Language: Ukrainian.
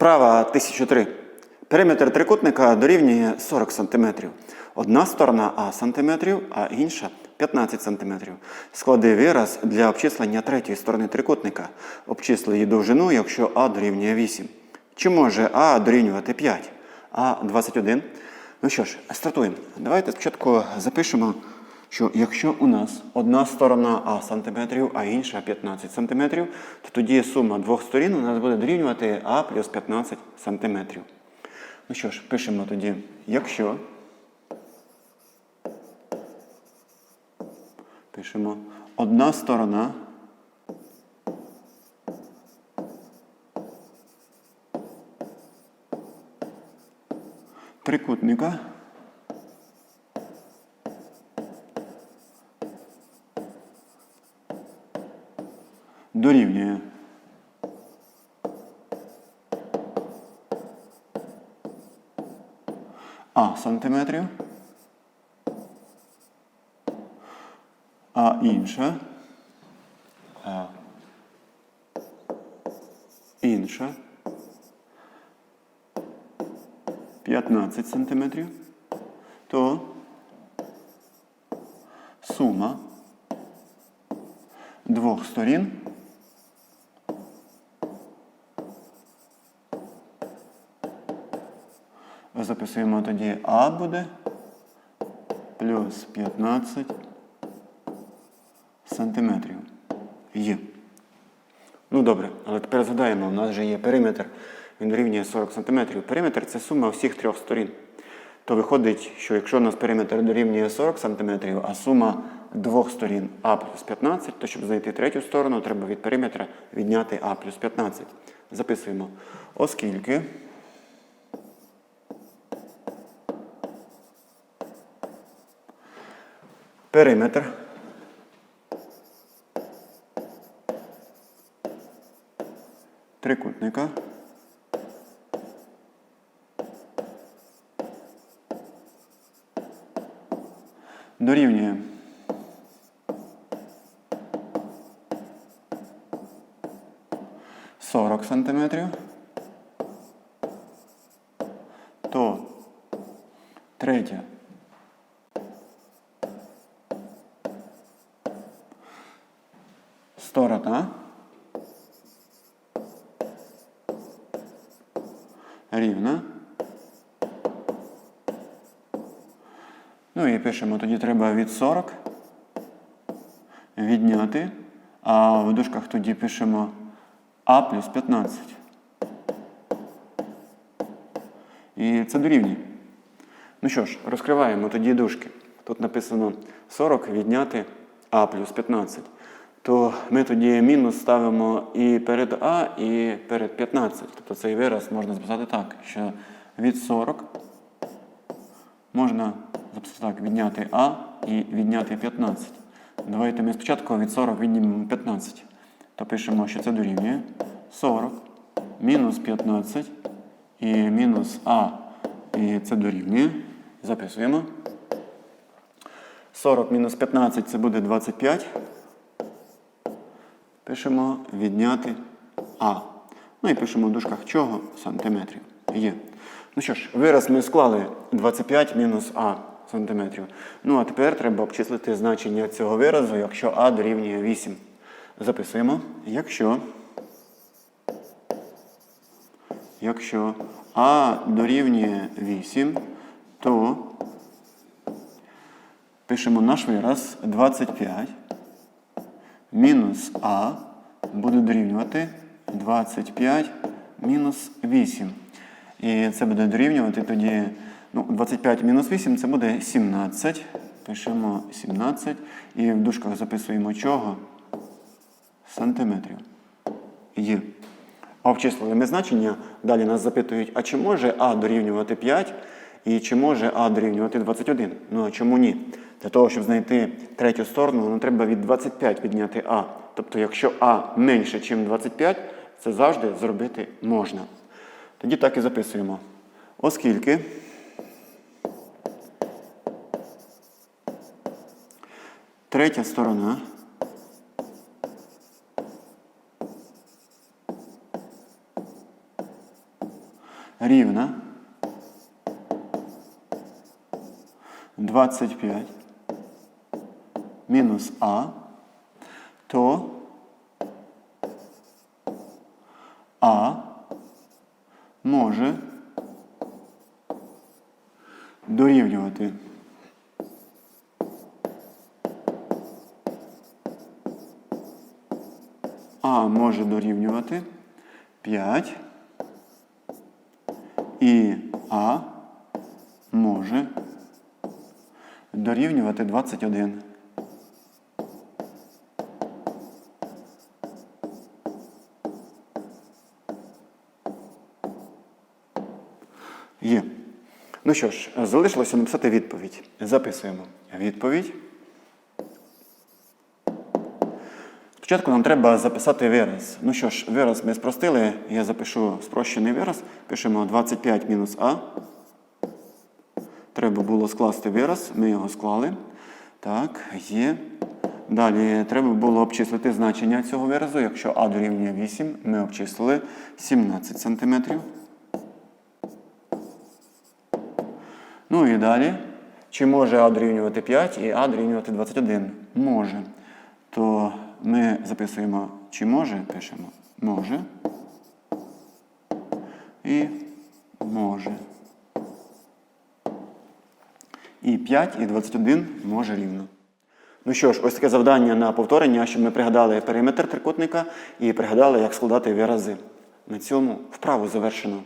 Вправа 1003. Периметр трикутника дорівнює 40 см. Одна сторона А см, а інша 15 см. Склади вираз для обчислення третьої сторони трикутника. Обчисли її довжину, якщо А дорівнює 8. Чи може А дорівнювати 5? А 21. Ну що ж, стартуємо. Давайте спочатку запишемо, що якщо у нас одна сторона А сантиметрів, а інша 15 сантиметрів, то тоді сума двох сторін у нас буде дорівнювати А плюс 15 сантиметрів. Ну що ж, пишемо тоді, якщо. Пишемо одна сторона. Трикутника. Дорівнює. А сантиметрів. А інша. А інша. 15 сантиметрів. То сума двох сторін записуємо тоді А буде плюс 15 сантиметрів. Є. Ну добре, але тепер згадаємо, у нас вже є периметр, він дорівнює 40 см. Периметр це сума всіх трьох сторін. То виходить, що якщо у нас периметр дорівнює 40 см, а сума двох сторін А плюс 15, то щоб знайти третю сторону, треба від периметра відняти А плюс 15. Записуємо. Оскільки периметр. Трикутника. Дорівнює. Сорок сантиметрів, то третя сторона рівна. Ну і пишемо, тоді треба від 40 відняти, а в дужках тоді пишемо А плюс 15. І це дорівнює. Ну що ж, розкриваємо тоді дужки. Тут написано 40 відняти А плюс 15. То ми тоді мінус ставимо і перед А, і перед 15. Тобто цей вираз можна записати так, що від 40 можна записати так, відняти А і відняти 15. Давайте ми спочатку від 40 віднімемо 15. То пишемо, що це дорівнює 40 мінус 15 і мінус А. І це дорівнює. Записуємо. 40 мінус 15 це буде 25. Пишемо відняти А. Ну і пишемо в дужках чого? Сантиметрів. Є. Ну що ж, вираз ми склали 25 мінус А сантиметрів. Ну а тепер треба обчислити значення цього виразу, якщо А дорівнює 8. Записуємо. Якщо. Якщо А дорівнює 8, то пишемо наш вираз 25 мінус А буде дорівнювати 25 мінус 8. І це буде дорівнювати тоді ну, 25 мінус 8 це буде 17. Пишемо 17. І в дужках записуємо чого? Сантиметрів. Є. Обчислили ми значення. Далі нас запитують, а чи може А дорівнювати 5 і чи може А дорівнювати 21? Ну а чому ні? Для того, щоб знайти третю сторону, нам треба від 25 підняти А. Тобто, якщо А менше, ніж 25, це завжди зробити можна. Тоді так і записуємо. Оскільки третя сторона рівна 25 мінус А, то А може дорівнювати А може дорівнювати 5 і А може дорівнювати 21. Є. Ну що ж, залишилося написати відповідь. Записуємо відповідь. Спочатку нам треба записати вираз. Ну що ж, вираз ми спростили. Я запишу спрощений вираз. Пишемо 25 мінус А. Треба було скласти вираз, ми його склали. Так, є. Далі треба було обчислити значення цього виразу. Якщо А дорівнює 8, ми обчислили 17 см. Ну і далі. Чи може А дорівнювати 5 і А дорівнювати 21? Може. То ми записуємо, чи може, пишемо може. І може. І 5 і 21 може рівно. Ну що ж, ось таке завдання на повторення, щоб ми пригадали периметр трикутника і пригадали, як складати вирази. На цьому вправу завершено.